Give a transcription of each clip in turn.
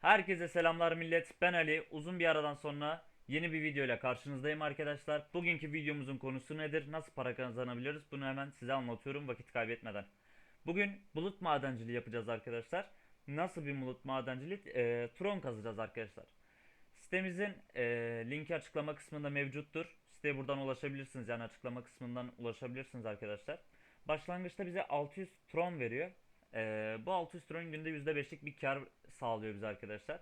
Herkese selamlar millet. Ben Ali. Uzun bir aradan sonra yeni bir video ile karşınızdayım arkadaşlar. Bugünkü videomuzun konusu nedir? Nasıl para kazanabiliriz? Bunu hemen size anlatıyorum vakit kaybetmeden. Bugün bulut madenciliği yapacağız arkadaşlar. Nasıl bir bulut madencilik? Ee, Tron kazacağız arkadaşlar. Sitemizin e, linki açıklama kısmında mevcuttur. Siteye buradan ulaşabilirsiniz. Yani açıklama kısmından ulaşabilirsiniz arkadaşlar. Başlangıçta bize 600 Tron veriyor. Ee, bu 600 Tron günde %5'lik bir kar sağlıyor bize arkadaşlar.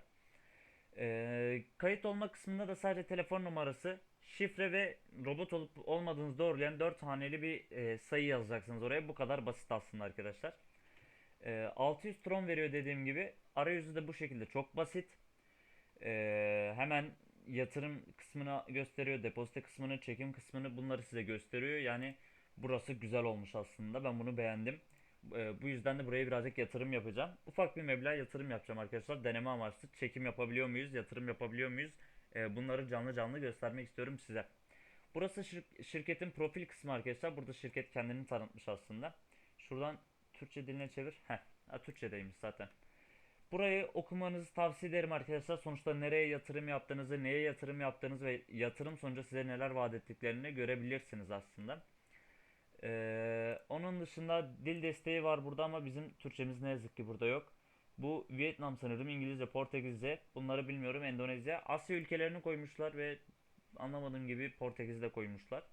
Ee, kayıt olma kısmında da sadece telefon numarası, şifre ve robot olup olmadığınızı doğrulayan 4 haneli bir e, sayı yazacaksınız oraya. Bu kadar basit aslında arkadaşlar. Ee, 600 Tron veriyor dediğim gibi. Arayüzü de bu şekilde çok basit. Ee, hemen yatırım kısmını gösteriyor, depozito kısmını, çekim kısmını bunları size gösteriyor. Yani burası güzel olmuş aslında. Ben bunu beğendim. Ee, bu yüzden de buraya birazcık yatırım yapacağım. Ufak bir meblağ yatırım yapacağım arkadaşlar. Deneme amaçlı. Çekim yapabiliyor muyuz? Yatırım yapabiliyor muyuz? Ee, bunları canlı canlı göstermek istiyorum size. Burası şir- şirketin profil kısmı arkadaşlar. Burada şirket kendini tanıtmış aslında. Şuradan Türkçe diline çevir. Heh, ha, Türkçedeymiş zaten. Burayı okumanızı tavsiye ederim arkadaşlar. Sonuçta nereye yatırım yaptığınızı, neye yatırım yaptığınızı ve yatırım sonucu size neler vaat ettiklerini görebilirsiniz aslında. Ee, onun dışında dil desteği var burada ama bizim Türkçemiz ne yazık ki burada yok. Bu Vietnam sanırım İngilizce, Portekizce bunları bilmiyorum Endonezya. Asya ülkelerini koymuşlar ve anlamadığım gibi Portekiz'i de koymuşlar.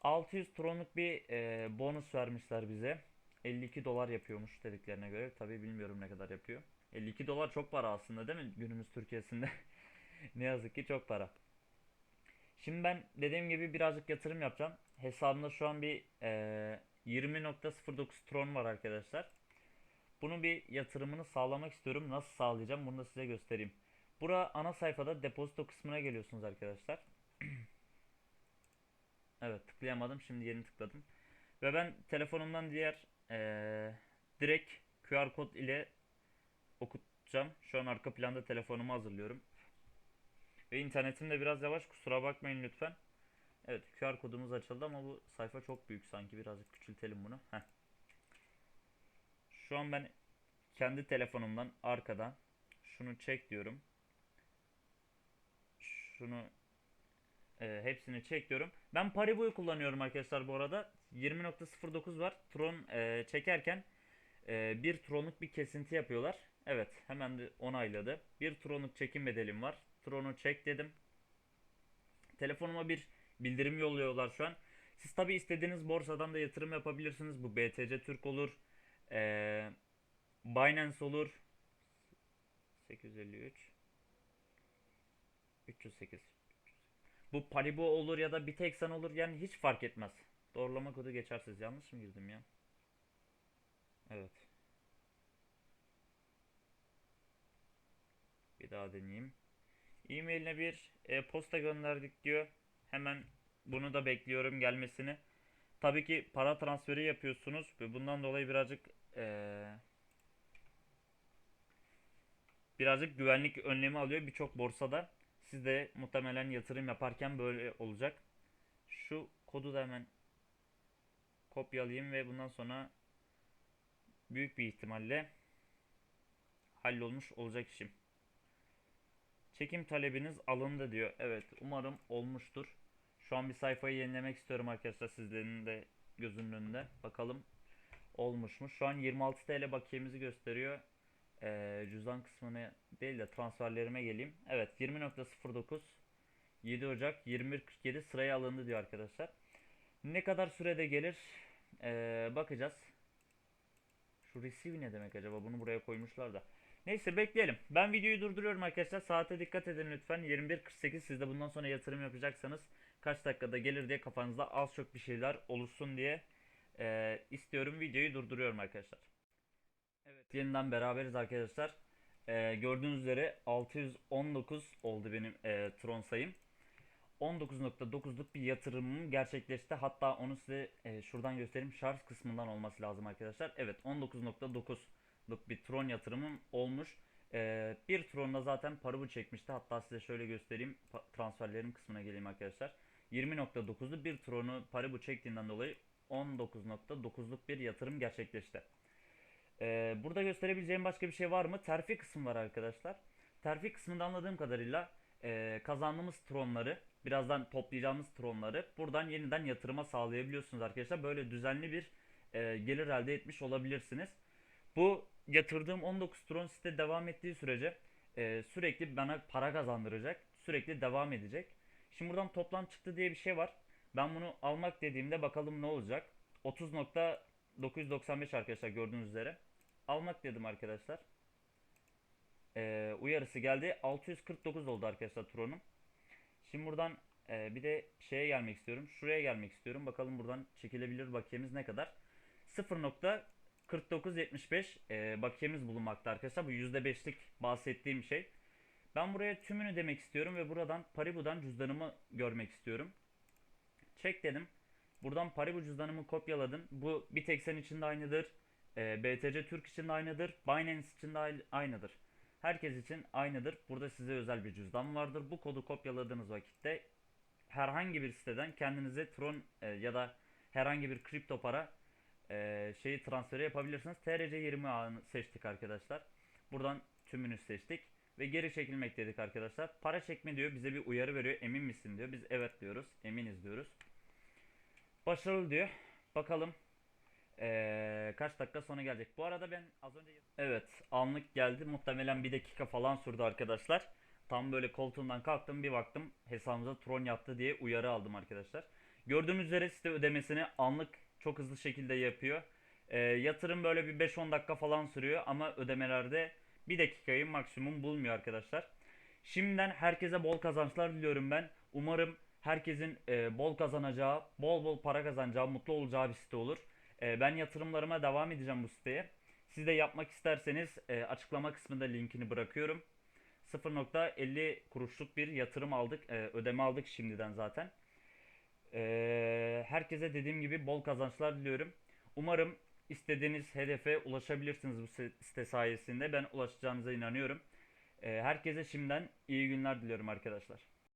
600 tronluk bir e, bonus vermişler bize. 52 dolar yapıyormuş dediklerine göre. Tabi bilmiyorum ne kadar yapıyor. 52 dolar çok para aslında değil mi günümüz Türkiye'sinde? ne yazık ki çok para. Şimdi ben dediğim gibi birazcık yatırım yapacağım. Hesabımda şu an bir eee 20.09 Tron var arkadaşlar. Bunun bir yatırımını sağlamak istiyorum. Nasıl sağlayacağım bunu da size göstereyim. Bura ana sayfada depozito kısmına geliyorsunuz arkadaşlar. Evet tıklayamadım. Şimdi yeni tıkladım. Ve ben telefonumdan diğer eee, direkt QR kod ile okutacağım. Şu an arka planda telefonumu hazırlıyorum. Ve internetim de biraz yavaş kusura bakmayın lütfen. Evet QR kodumuz açıldı ama bu sayfa çok büyük sanki birazcık küçültelim bunu. Heh. Şu an ben kendi telefonumdan arkadan şunu çek diyorum. Şunu e, hepsini çek diyorum. Ben Paribu'yu kullanıyorum arkadaşlar bu arada. 20.09 var. Tron e, çekerken e, bir tronluk bir kesinti yapıyorlar. Evet hemen de onayladı. Bir tronluk çekim bedelim var. Tron'u çek dedim. Telefonuma bir bildirim yolluyorlar şu an. Siz tabi istediğiniz borsadan da yatırım yapabilirsiniz. Bu BTC Türk olur. Ee, Binance olur. 853 308 Bu Paribu olur ya da Bitexan olur. Yani hiç fark etmez. Doğrulama kodu geçersiz. Yanlış mı girdim ya? Evet. Bir daha deneyeyim. E-mailine bir e, posta gönderdik diyor. Hemen bunu da bekliyorum gelmesini. Tabii ki para transferi yapıyorsunuz ve bundan dolayı birazcık e, birazcık güvenlik önlemi alıyor birçok borsada. Siz de muhtemelen yatırım yaparken böyle olacak. Şu kodu da hemen kopyalayayım ve bundan sonra büyük bir ihtimalle hallolmuş olacak işim. Çekim talebiniz alındı diyor. Evet umarım olmuştur. Şu an bir sayfayı yenilemek istiyorum arkadaşlar sizlerin de gözünün önünde. Bakalım olmuş mu? Şu an 26 TL bakiyemizi gösteriyor. Ee, cüzdan kısmına değil de transferlerime geleyim. Evet 20.09 7 Ocak 21.47 sıraya alındı diyor arkadaşlar. Ne kadar sürede gelir? Ee, bakacağız. Şu receive ne demek acaba? Bunu buraya koymuşlar da. Neyse bekleyelim. Ben videoyu durduruyorum arkadaşlar. Saate dikkat edin lütfen. 21.48 siz de bundan sonra yatırım yapacaksanız kaç dakikada gelir diye kafanızda az çok bir şeyler oluşsun diye e, istiyorum. Videoyu durduruyorum arkadaşlar. Evet yeniden beraberiz arkadaşlar. E, gördüğünüz üzere 619 oldu benim e, Tron sayım. 19.9'luk bir yatırımım gerçekleşti. Hatta onu size e, şuradan göstereyim. Şarj kısmından olması lazım arkadaşlar. Evet 19.9'luk bir Tron yatırımım olmuş. E, bir Tron'da zaten paramı çekmişti. Hatta size şöyle göstereyim. Transferlerim kısmına geleyim arkadaşlar. 20.9'lu bir Tron'u Paribu çektiğinden dolayı 19.9'luk bir yatırım gerçekleşti. Ee, burada gösterebileceğim başka bir şey var mı? Terfi kısmı var arkadaşlar. Terfi kısmında anladığım kadarıyla e, kazandığımız tronları, birazdan toplayacağımız tronları buradan yeniden yatırıma sağlayabiliyorsunuz arkadaşlar. Böyle düzenli bir e, gelir elde etmiş olabilirsiniz. Bu yatırdığım 19 tron site devam ettiği sürece e, sürekli bana para kazandıracak. Sürekli devam edecek. Şimdi buradan toplam çıktı diye bir şey var. Ben bunu almak dediğimde bakalım ne olacak. 30.995 arkadaşlar gördüğünüz üzere. Almak dedim arkadaşlar. Ee, uyarısı geldi. 649 oldu arkadaşlar Tron'um. Şimdi buradan e, bir de şeye gelmek istiyorum. Şuraya gelmek istiyorum. Bakalım buradan çekilebilir bakiyemiz ne kadar. 0.4975 e, bakiyemiz bulunmakta arkadaşlar. Bu %5'lik bahsettiğim şey. Ben buraya tümünü demek istiyorum ve buradan Paribu'dan cüzdanımı görmek istiyorum. Çek dedim. Buradan Paribu cüzdanımı kopyaladım. Bu sen için de aynıdır. E, BTC Türk için de aynıdır. Binance için de ay- aynıdır. Herkes için aynıdır. Burada size özel bir cüzdan vardır. Bu kodu kopyaladığınız vakitte herhangi bir siteden kendinize Tron e, ya da herhangi bir kripto para e, şeyi transferi yapabilirsiniz. TRC20 ağını seçtik arkadaşlar. Buradan tümünü seçtik ve geri çekilmek dedik arkadaşlar. Para çekme diyor. Bize bir uyarı veriyor. Emin misin diyor. Biz evet diyoruz. Eminiz diyoruz. Başarılı diyor. Bakalım ee, kaç dakika sonra gelecek. Bu arada ben az önce... Evet anlık geldi. Muhtemelen bir dakika falan sürdü arkadaşlar. Tam böyle koltuğumdan kalktım bir baktım hesabımıza Tron yattı diye uyarı aldım arkadaşlar. Gördüğünüz üzere site ödemesini anlık çok hızlı şekilde yapıyor. Ee, yatırım böyle bir 5-10 dakika falan sürüyor ama ödemelerde bir dakikayı maksimum bulmuyor arkadaşlar. Şimdiden herkese bol kazançlar diliyorum ben. Umarım herkesin e, bol kazanacağı, bol bol para kazanacağı, mutlu olacağı bir site olur. E, ben yatırımlarıma devam edeceğim bu siteye. Siz de yapmak isterseniz e, açıklama kısmında linkini bırakıyorum. 0.50 kuruşluk bir yatırım aldık, e, ödeme aldık şimdiden zaten. Herkese dediğim gibi bol kazançlar diliyorum. Umarım istediğiniz hedefe ulaşabilirsiniz bu site sayesinde. Ben ulaşacağınıza inanıyorum. Herkese şimdiden iyi günler diliyorum arkadaşlar.